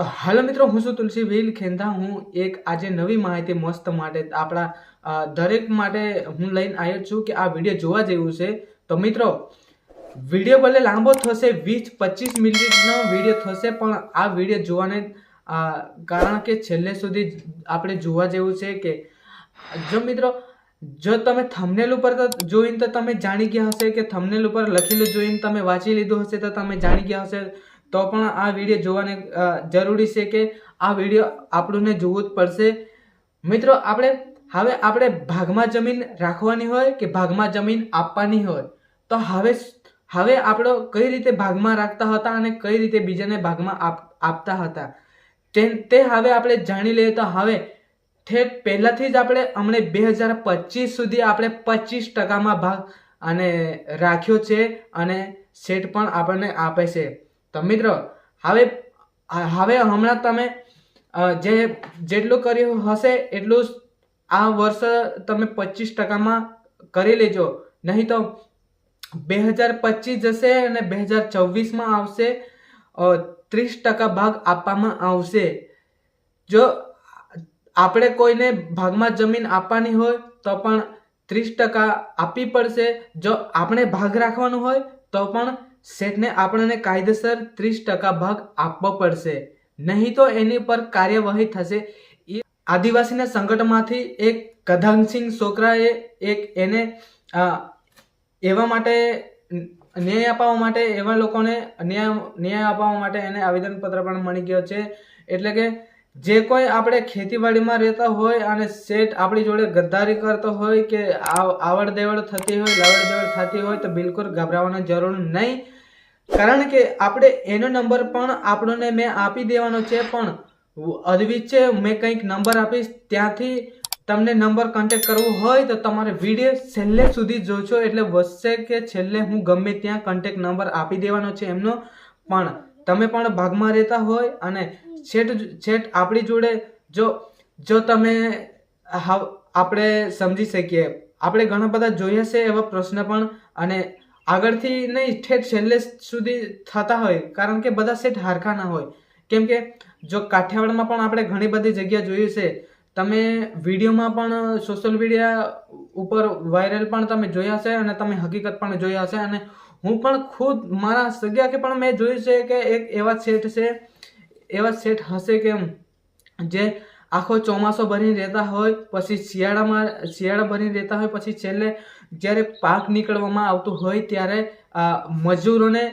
તો હાલો મિત્રો, હું છું તુલસી વેલ ખેંધા. હું એક આજે નવી માહિતી મસ્ત માટે આપણા દરેક માટે હું લઈને આવ્યો છું કે આ વીડિયો જોવા જેવું છે. તો મિત્રો, વીડિયો ભલે લાંબો થશે, વીસ પચીસ મિનિટનો વીડિયો થશે, પણ આ વીડિયો જોવાને કારણ કે છેલ્લે સુધી આપણે જોવા જેવું છે કે, જો મિત્રો, જો તમે થમનેલ ઉપર જોઈને તો તમે જાણી ગયા હશે કે થમનેલ ઉપર લખેલું જોઈને તમે વાંચી લીધું હશે તો તમે જાણી ગયા હશે. તો પણ આ વીડિયો જોવાને જરૂરી છે કે આ વીડિયો આપણને જોવું જ પડશે. મિત્રો, આપણે, હવે આપણે ભાગમાં જમીન રાખવાની હોય કે ભાગમાં જમીન આપવાની હોય? તો હવે હવે આપણો કઈ રીતે ભાગમાં રાખતા હતા અને કઈ રીતે બીજાને ભાગમાં આપ, આપતા હતા? તે તે હવે આપણે જાણી લઈએ તો હવે ઠેઠ પહેલાંથી જ આપણે હમણે બે હજાર પચીસ સુધી આપણે પચીસ ટકામાં ભાગ અને રાખ્યો છે અને સેટ પણ આપણને આપે છે. તો મિત્રો, હવે હવે હમણાં તમે જે જેટલું કર્યું હશે એટલું આ વર્ષ તમે પચીસ ટકામાં કરી લેજો. નહીં તો બે હજાર પચીસ જશે અને બે હજાર ચોવીસમાં આવશે ત્રીસ ટકા ભાગ આપવામાં આવશે. જો આપણે કોઈને ભાગમાં જમીન આપવાની હોય, તો પણ ત્રીસ ટકા આપવી પડશે. જો આપણે ભાગ રાખવાનો હોય, તો પણ શેઠને આપણને કાયદેસર ત્રીસ ટકા ભાગ આપવો પડશે. નહીં તો એની પર કાર્યવાહી થશે. એ આદિવાસીના સંકટમાંથી એક કધાનસિંહ છોકરાએ એક એને એવા માટે ન્યાય અપાવવા માટે એવા લોકોને ન્યાય ન્યાય અપાવવા માટે એને આવેદનપત્ર પણ મળી ગયો છે. એટલે કે જે કોઈ આપણે ખેતીવાડીમાં રહેતા હોય અને શેઠ આપણી જોડે ગદ્દારી કરતો હોય કે આવ- આવડ દેવડ થતી હોય લાવડ દેવડ થતી હોય તો બિલકુલ ગભરાવાની જરૂર નહીં. કારણ કે આપણે એનો નંબર પણ આપણને મેં આપી દેવાનો છે, પણ અદવિચે મેં કંઈક નંબર આપીશ, ત્યાંથી તમને નંબર કોન્ટેક્ટ કરવો હોય તો તમારે વીડિયો છેલ્લે સુધી જોશો, એટલે વધશે કે છેલ્લે હું ગમે ત્યાં કોન્ટેક્ટ નંબર આપી દેવાનો છે એમનો. પણ તમે પણ ભાગમાં રહેતા હોય અને છેટ છેટ આપણી જોડે જો જો તમે આપણે સમજી શકીએ. આપણે ઘણા બધા જોઈએ છે એવા પ્રશ્ન પણ અને આગળથી નહીં, ઠેઠ છેલ્લે સુધી થતા હોય. કારણ કે બધા સેટ હારખા ના હોય. કેમ કે જો કાઠિયાવાડમાં પણ આપણે ઘણી બધી જગ્યા જોયું છે. તમે વિડીયોમાં પણ સોશિયલ મીડિયા ઉપર વાયરલ પણ તમે જોયા છે અને તમે હકીકત પણ જોયા છે. અને હું પણ ખુદ મારા જગ્યા કે પણ મેં જોયું છે કે એક એવા સેટ છે એવા સેટ હશે કે જે આખો ચોમાસો ભરીને રહેતા હોય, પછી શિયાળામાં, શિયાળા ભરીને રહેતા હોય, પછી છેલ્લે જ્યારે પાક નીકળવામાં આવતું હોય ત્યારે મજૂરોને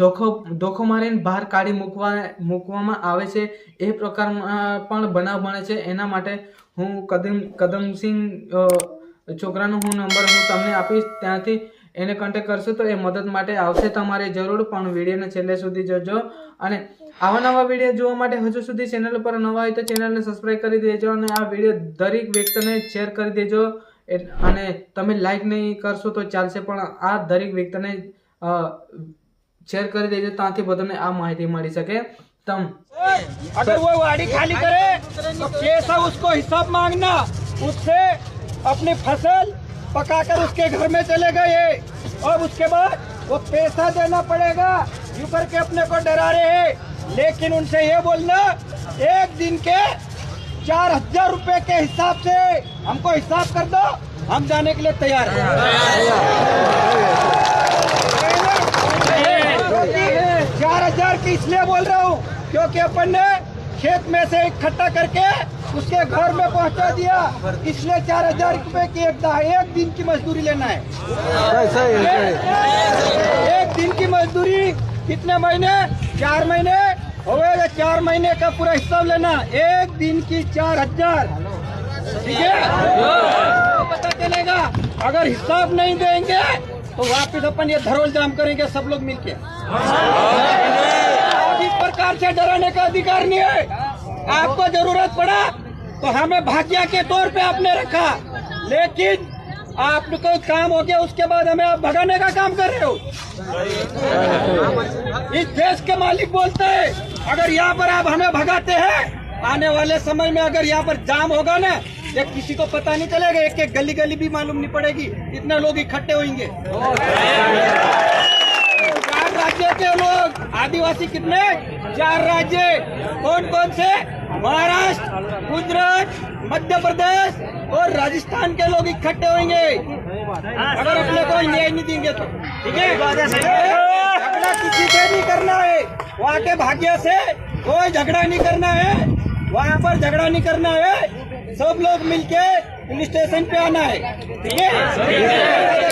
ધોખો ધોખો મારીને બહાર કાઢી મૂકવા, મૂકવામાં આવે છે. એ પ્રકારમાં પણ બનાવ બને છે. એના માટે હું કદમ, કદમસિંહ છોકરાનો હું નંબર હું તમને આપીશ. ત્યાંથી એને કોન્ટેક્ટ કરશો તો એ મદદ માટે આવશે તમારે જરૂર પણ વિડીયોને છેલ્લે સુધી જોજો અને આવા નવા વિડીયો જોવા માટે હજુ સુધી ચેનલ પર નવા હોય તો ચેનલને સબસ્ક્રાઇબ કરી દેજો અને આ વિડીયો દરેક વ્યક્તિને શેર કરી દેજો એ- અને તમે લાઈક નહીં કરશો તો ચાલશે પણ આ દરેક વ્યક્તિને શેર કરી દેજો ત્યાંથી બધાને આ માહિતી મળી શકે તમ अगर वो वाड़ी खाली करे तो कैसा उसको हिसाब मांगना उससे अपनी फसल पकाकर उसके घर में चले गए। और उसके बाद वो पैसा देना पड़ेगा। यूँ करके अपने को डरा रहे हैं। लेकिन उनसे ये बोलना, एक दिन के चार हज़ार रूपए के हिसाब से हमको हिसाब कर दो, हम जाने के लिए तैयार हैं। चार हज़ार की इसलिए बोल रहा हूँ, क्योंकि अपन ने खेत में से इकट्ठा करके उसके घर में पहुँचा दिया। इसलिए चार हज़ार रुपए की एक, एक दिन की मजदूरी लेना है। एक दिन की मजदूरी कितने महीने? चार महीने। होगा चार महीने का पूरा हिसाब लेना। एक दिन की चार हज़ार। ठीक है? तो पता चलेगा। अगर हिसाब नहीं देंगे तो वापिस अपन ये धरोल जाम करेंगे सब लोग मिलके। इस प्रकार से डराने का अधिकार नहीं है। आपको ज़रूरत पड़ा तो हमें भाग्या के तौर पे आपने रखा। लेकिन आपको काम हो गया, उसके बाद हमें आप भगाने का काम कर रहे हो। इस देश के मालिक बोलते हैं, अगर यहाँ पर आप हमें भगाते हैं, आने वाले समय में अगर यहाँ पर जाम होगा ना, ये किसी को पता नहीं चलेगा एक एक गली गली भी मालूम नहीं पड़ेगी, इतने लोग इकट्ठे होंगे। चार राज्य के लोग, आदिवासी कितने? चार राज्य। कौन कौन से? महाराष्ट्र, गुजरात मध्य प्रदेश और राजस्थान के लोग इकट्ठे होंगे। अगर अपने को न्याय नहीं देंगे तो। ठीक है? झगड़ा किसी से नहीं करना है। वहाँ के भाग्य से कोई झगड़ा नहीं करना है। वहाँ पर झगड़ा नहीं करना है। सब लोग मिलके पुलिस स्टेशन पे आना है। ठीक है?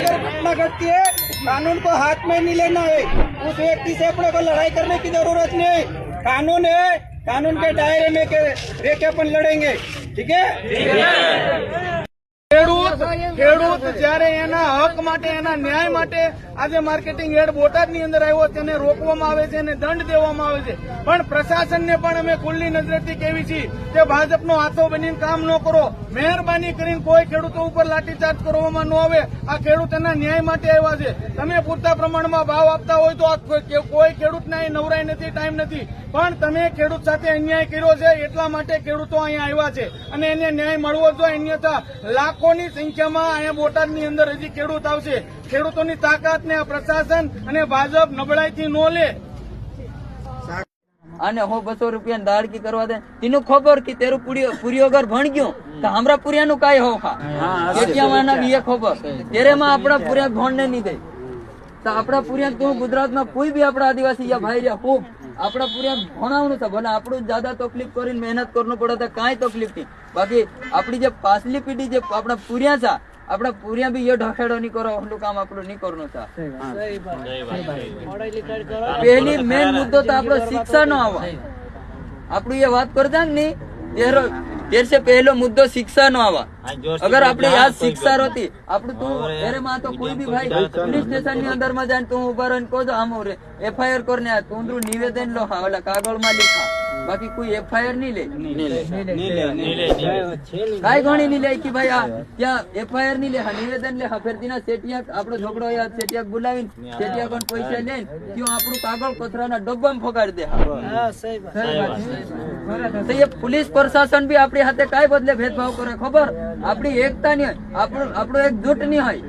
घटना घटती है, कानून को हाथ में नहीं लेना है। उस व्यक्ति से अपने को लड़ाई करने की ज़रूरत नहीं कानून है कानून के दायरे में के रह के अपन लड़ेंगे ठीक है ખેડૂત ખેડૂત જ્યારે એના હક માટે એના ન્યાય માટે આજે માર્કેટિંગ હેડ બોટાદની અંદર આવ્યો તેને રોકવામાં આવે છે અને દંડ દેવામાં આવે છે. પણ પ્રશાસનને પણ અમે ખુલ્લી નજરેથી કેવી છીએ કે ભાજપનો હાથો બનીને કામ ન કરો. મહેરબાની કરીને કોઈ ખેડૂતો ઉપર લાઠીચાર્જ કરવામાં ન આવે. આ ખેડૂત એના ન્યાય માટે આવ્યા છે. તમે પૂરતા પ્રમાણમાં ભાવ આપતા હોય તો કોઈ ખેડૂતને અહીં નવરાઈ નથી, ટાઈમ નથી. પણ તમે ખેડૂત સાથે અન્યાય કર્યો છે એટલા માટે ખેડૂતો અહીંયા આવ્યા છે. અને એને ન્યાય મળવો જોઈએ. અન્યથા લાખોની સંખ્યામાં અહીંયા બોટાદની અંદર હજી ખેડૂત આવશે. ખેડૂતોની તાકાતને આ પ્રશાસન અને ભાજપ નબળાઈથી નો લે. અને હું બસો રૂપિયા દાડકી કરવા દે. તેનું ખબર કે તેરું પૂરી ઘર ભણ ગયું. તો હમરા પૂરિયાનું કાંઈ હો કેટલામાં એના ખબર. તેરે માં આપણા પૂર્યા ભણ ને નહીં દે. તો આપણા પૂર્યા તું ગુજરાતમાં કોઈ બી આપણા આદિવાસી યા ભાઈ રહ્યા ખૂબ આપણા પૂર્યા ભણાવવાનું છે. ભલે આપણું જ્યાદા તકલીફ કરીને મહેનત કરવું પડે તો કાંઈ તકલીફ નહીં. બાકી આપણી જે પાછલી પેઢી જે આપણા પૂર્યા છે આપણા પૂર્યા બી એ નહીં કરો એટલું કામ આપણું નહીં કરવું. છે પહેલી મેન મુદ્દો તો આપણો શિક્ષા નો આવે. આપણું એ વાત કરતા ને તેરો તેરસે પહેલો મુદ્દો શિક્ષા નો આવા. અગર આપણે યાદ શિક્ષા રોતી આપણું તું અરે માં તો કોઈ બી ભાઈ પોલીસ સ્ટેશનની અંદરમાં જાય તું ઊભા રહીને કહો આમ એફઆઈઆર કરને આ તું નિવેદન લો હા ઓલા કાગળમાં લીખા. બાકી કોઈ એફઆઈઆર નહીં લે. કઈ ગણી નહીં લે કે ભાઈ આ ત્યાં એફઆઈઆર નહીં લે નિવેદન લે હફેરતી ના સેટિયા આપણો છોકરો સેટિયા બોલાવીને સેટિયા પણ પૈસા લે ત્યાં આપણું કાગળ કચરાના ડબ્બામાં ફગાડી દે તો એ પોલીસ પ્રશાસન બી આપણી હાથે કઈ બદલે ભેદભાવ કરે ખબર? આપણી એકતા ની હોય. આપણું આપણું એક જૂટની હોય.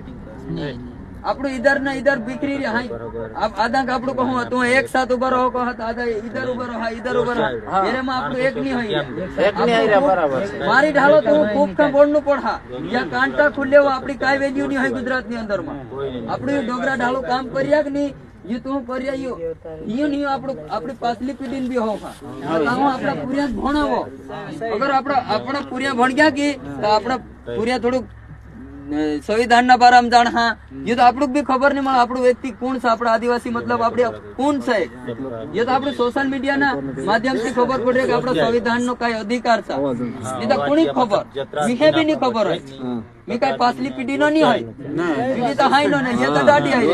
આપણું ઈધર ને ઈધર બીકરી રહે આપણું કહું તું એક સાથ ઊભા રહો કહો આધા આદા ઈધર ઊભા રહો હા ઈધર ઊભા રહો. એમાં આપણું એક નહીં હોય. એક નહીં બરાબર મારી ઢાલો તો હું ખૂબ ખા બોલનું નું હા યા કાંટા ખુલ્લે આપણી કાઈ વેલ્યુ નહીં હોય ગુજરાતની અંદરમાં આપણું ડોગરા ઢાલો કામ કર્યા કે નહીં ये તું કર્યા યો યો નહીં આપણું આપણી પાછલી પેઢી બી હોવ હા હું આપણા પૂર્યા ભણાવો? અગર આપણા આપણા પૂર્યા ભણ ગયા કે તો આપણા પૂર્યા થોડુંક બારામ ના જાણ હા. એ તો આપણું બી ખબર નહીં મળે આપણું વ્યક્તિ કોણ છે આપણા આદિવાસી મતલબ આપણે કોણ છે? એ તો આપણે સોશિયલ મીડિયા ના માધ્યમથી ખબર પડે કે આપણા સંવિધાન નો કઈ અધિકાર છે. એ તો કોની ખબર? મીહે બી નહીં ખબર હોય. મી કઈ પાછલી પેઢી નો નહીં હોય. પેઢી તો હાઈ નો નહીં એ તો દાડી હાઈ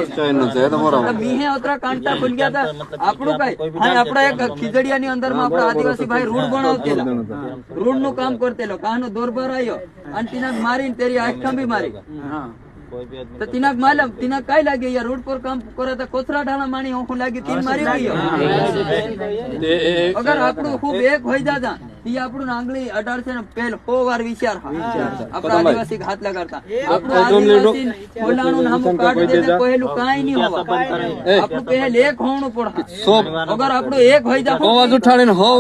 તો મીહે અતરા કાંટા ખુલ ગયા હતા. આપણું કઈ હા આપણા એક ખીજડીયા ની અંદરમાં આપણા આદિવાસી ભાઈ રૂડ બનાવતેલા. રૂડનું કામ કરતેલો. કાહનો દોર ભર આવ્યો અને તિનાક મારીને તેરી આંખ બી મારી. તો તિનાક માલમ તિનાક કઈ લાગે યાર રોડ પર કામ કરે તો કોથરા ઢાણા માણી હું લાગી તીન મારી ગયો અગર આપણું ખૂબ એક હોય દાદા એ આપણું નાંગલી અઢાર છે ને પેલ હો વાર વિચાર આપણા આદિવાસી હાથ લગાડતા આપણું આદિવાસી ખોલાનું નામું કાઢી દેતા પહેલું કાંઈ નહીં હોવા આપણું પહેલ એક હોણું પડે સો અગર આપણું એક હોય તો અવાજ ઉઠાડીને હો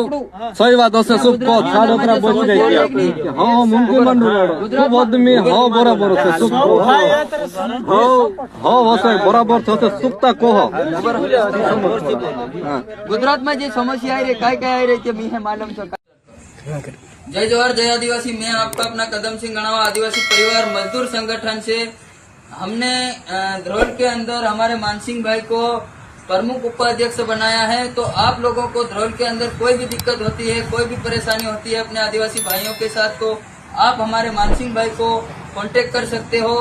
સહી વાત હશે શું કહો સાડો ખરા બોલી જાય હો મુંકુ મંડુ ખૂબ આદમી હો બરાબર છે શું કહો હો હો વસે બરાબર થશે સુખતા કહો ગુજરાતમાં જે સમસ્યા આવી રહી કઈ કઈ આવી રહી તે મી માલમ છે जय जवाहर जय आदिवासी। मैं आपका अपना कदम सिंह गणावा आदिवासी परिवार मजदूर संगठन से हमने धरोल के अंदर हमारे मानसिंह भाई को प्रमुख उपाध्यक्ष बनाया है। तो आप लोगों को धरोल के अंदर कोई भी दिक्कत होती है, कोई भी परेशानी होती है, अपने आदिवासी भाइयों के साथ तो आप हमारे मानसिंह भाई को कांटेक्ट कर सकते हो।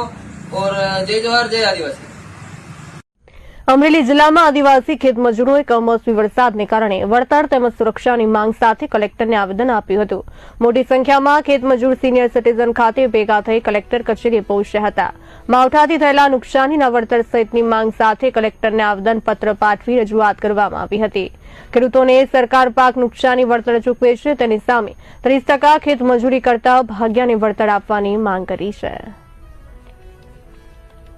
और जय जवाहर जय आदिवासी। અમરેલી જિલ્લામાં આદિવાસી ખેતમજૂરોએ કમોસમી વરસાદને કારણે વળતર તેમજ સુરક્ષાની માંગ સાથે કલેક્ટરને આવેદન આપ્યું હતું. મોટી સંખ્યામાં ખેતમજૂર સિનિયર સિટીઝન ખાતે ભેગા થઈ કલેક્ટર કચેરીએ પહોંચ્યા હતા. માવઠાથી થયેલા નુકસાનીના વળતર સહિતની માંગ સાથે કલેક્ટરને આવેદનપત્ર પાઠવી રજૂઆત કરવામાં આવી હતી. ખેડૂતોને સરકાર પાક નુકસાની વળતર ચૂકવે છે, તેની સામે ત્રીસ ટકા ખેતમજૂરી કરતા ભાગ્યાને વળતર આપવાની માંગ કરી છે.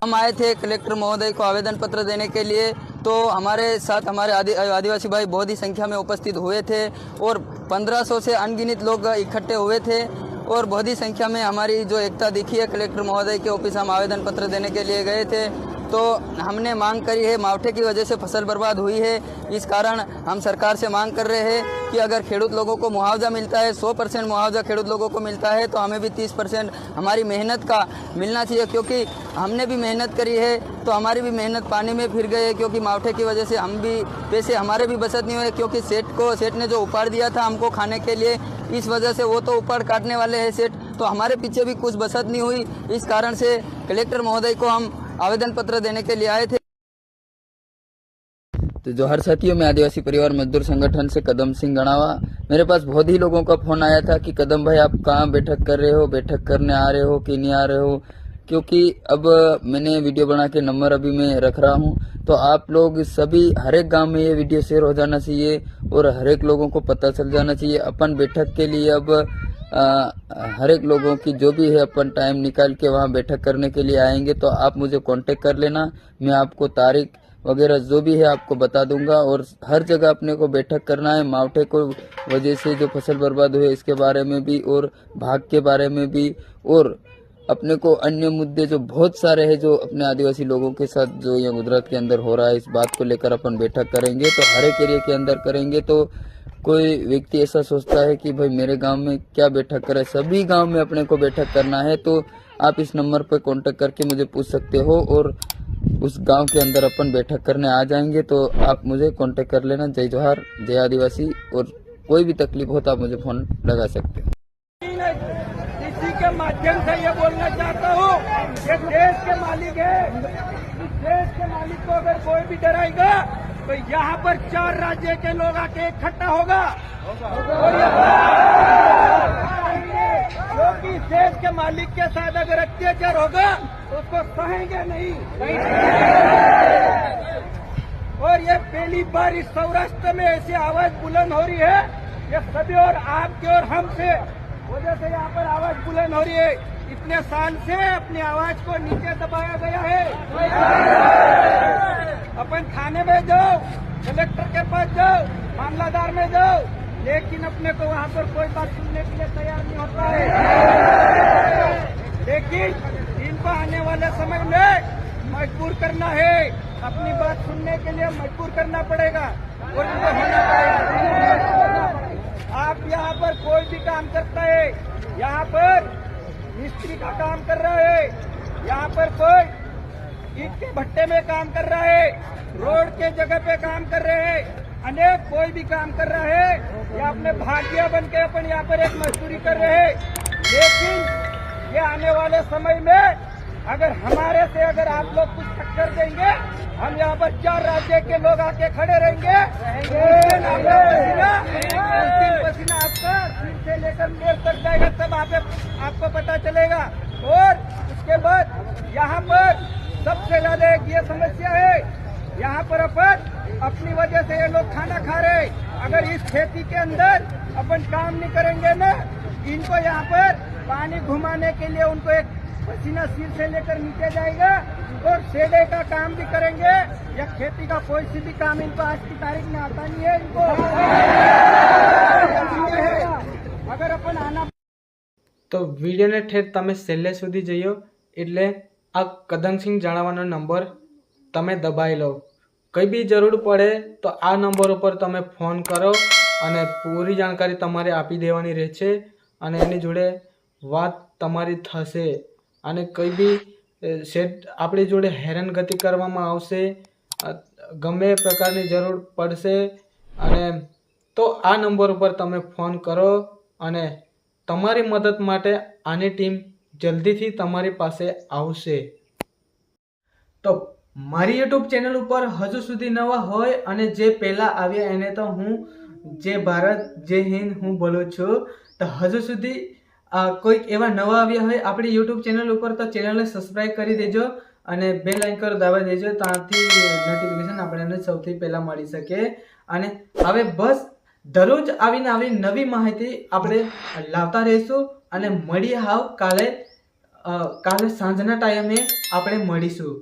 हम आए थे कलेक्टर महोदय को आवेदन पत्र देने के लिए तो हमारे साथ हमारे आदि, आदिवासी भाई बहुत ही संख्या में उपस्थित हुए थे और 1500 से अनगिनत लोग इकट्ठे हुए थे और बहुत ही संख्या में हमारी जो एकता दिखी है, कलेक्टर महोदय के ऑफ़िस हम आवेदन पत्र देने के लिए गए थे। तो हमने मांग करी है, मावठे की वजह से फ़सल बर्बाद हुई है। इस कारण हम सरकार से मांग कर रहे हैं कि अगर खेडूत लोगों को मुआवजा मिलता है 100 परसेंट मुआवजा खेडूत लोगों को मिलता है तो हमें भी 30 परसेंट हमारी मेहनत का मिलना चाहिए, क्योंकि हमने भी मेहनत करी है तो हमारी भी मेहनत पानी में फिर गई है, क्योंकि मावठे की वजह से हम भी, पैसे हमारे भी बचत नहीं हुए, क्योंकि सेठ को, सेठ ने जो उपाड़ दिया था हमको खाने के लिए, इस वजह से वो तो उपाड़ काटने वाले हैं सेठ तो हमारे पीछे भी कुछ बचत नहीं हुई। इस कारण से कलेक्टर महोदय को हम आवेदन पत्र देने के लिए आए थे। तो जोहर साथियों में आदिवासी परिवार मजदूर संगठन से कदम सिंह गणावा, मेरे पास बहुत ही लोगों का फ़ोन आया था कि कदम भाई आप कहाँ बैठक कर रहे हो, बैठक करने आ रहे हो कि नहीं आ रहे हो? क्योंकि अब मैंने वीडियो बना के नंबर अभी मैं रख रहा हूँ तो आप लोग सभी, हर एक गाँव में ये वीडियो शेयर हो जाना चाहिए और हर एक लोगों को पता चल जाना चाहिए। अपन बैठक के लिए अब हर एक लोगों की जो भी है अपन टाइम निकाल के वहाँ बैठक करने के लिए आएँगे तो आप मुझे कांटेक्ट कर लेना। मैं आपको तारीख वगैरह जो भी है आपको बता दूँगा और हर जगह अपने को बैठक करना है। मावठे को वजह से जो फ़सल बर्बाद हुए इसके बारे में भी और भाग के बारे में भी और अपने को अन्य मुद्दे जो बहुत सारे हैं जो अपने आदिवासी लोगों के साथ जो यहाँ गुजरात के अंदर हो रहा है, इस बात को लेकर अपन बैठक करेंगे। तो हर एक एरिया के अंदर करेंगे तो कोई व्यक्ति ऐसा सोचता है कि भाई मेरे गाँव में क्या बैठक करे सभी गाँव में अपने को बैठक करना है तो आप इस नंबर पर कांटेक्ट करके मुझे पूछ सकते हो और उस गाँव के अंदर अपन बैठक करने आ जाएँगे तो आप मुझे कांटेक्ट कर लेना। जय जोहार, जय आदिवासी, और कोई भी तकलीफ़ हो तो आप मुझे फ़ोन लगा सकते हो। इसी के माध्यम से ये बोलना चाहता हूँ देश के मालिक है। देश के मालिक को अगर कोई भी डराएगा तो यहाँ पर चार राज्य के लोग आके इकट्ठा होगा। क्योंकि देश के मालिक के साथ अगर अत्याचार होगा तो उसको सहेंगे नहीं। और ये पहली बार इस सौराष्ट्र में ऐसी आवाज़ बुलंद हो रही है। ये सभी और आपके और हमसे। वजह से यहाँ पर आवाज़ बुलंद हो रही है। इतने साल से अपनी आवाज़ को नीचे दबाया गया है। अपन थाने में जाओ, कलेक्टर के पास जाओ, मामलादार में जाओ, लेकिन अपने को वहाँ पर कोई बात सुनने के लिए तैयार नहीं होता है। लेकिन इनको आने वाले समय में मजबूर करना है, अपनी बात सुनने के लिए मजबूर करना पड़ेगा। और इनको होना पड़ेगा। आप यहाँ पर कोई भी काम करता है, यहाँ पर मिस्त्री का काम कर रहा है। यहाँ पर कोई ईट के भट्टे में काम कर रहा है, रोड के जगह पे काम कर रहे हैं, अनेक कोई भी काम कर रहा है। या अपने भाग्य बन के अपन यहाँ पर एक मजदूरी कर रहे हैं। लेकिन ये आने वाले समय में अगर हमारे से अगर आप लोग कुछ टक्कर देंगे, हम यहाँ पर चार राज्य के लोग आके खड़े रहेंगे पसीना आपका सिर से लेकर पैर तक जाएगा, तब आप आपको पता चलेगा और उसके बाद यहाँ पर सबसे ज़्यादा एक ये समस्या है, यहाँ पर अपन अपनी वजह से ये लोग खाना खा रहे। अगर इस खेती के अंदर अपन काम नहीं करेंगे ना, इनको यहाँ पर पानी घुमाने के लिए उनको एक पसीना सिर से लेकर नीचे जाएगा और सेडे का काम भी करेंगे या खेती का कोई सी भी काम इनको आज की तारीख में आता नहीं है इनको अगर अपन आना તો વિડીયોને ઠેર તમે છેલ્લે સુધી જઈઓ એટલે આ કદમસિંહ જાણવાનો નંબર તમે દબાઈ લો કંઈ બી જરૂર પડે તો આ નંબર ઉપર તમે ફોન કરો અને પૂરી જાણકારી તમારે આપી દેવાની રહેશે અને એની જોડે વાત તમારી થશે અને કંઈ બી સેટ આપણી જોડે હેરાનગતિ કરવામાં આવશે ગમે પ્રકારની જરૂર પડશે, અને તો આ નંબર ઉપર તમે ફોન કરો અને તમારી મદદ માટે આની ટીમ જલ્દીથી તમારી પાસે આવશે. તો મારી યુટ્યુબ ચેનલ ઉપર હજુ સુધી નવા હોય અને જે પહેલાં આવ્યા એને તો હું જે ભારત જે હિન્દ હું બોલું છું. તો હજુ સુધી કોઈક એવા નવા આવ્યા હોય, આપણી યુટ્યુબ ચેનલ ઉપર તો ચેનલને સબસ્ક્રાઈબ કરી દેજો અને બે લાઇકર દાબા દેજો ત્યાંથી નોટિફિકેશન આપણને સૌથી પહેલાં મળી શકે. અને હવે બસ દરરોજ આવીને આવી નવી માહિતી આપણે લાવતા રહીશું અને મળીએ હાવ કાલે કાલે સાંજના ટાઈમે આપણે મળીશું.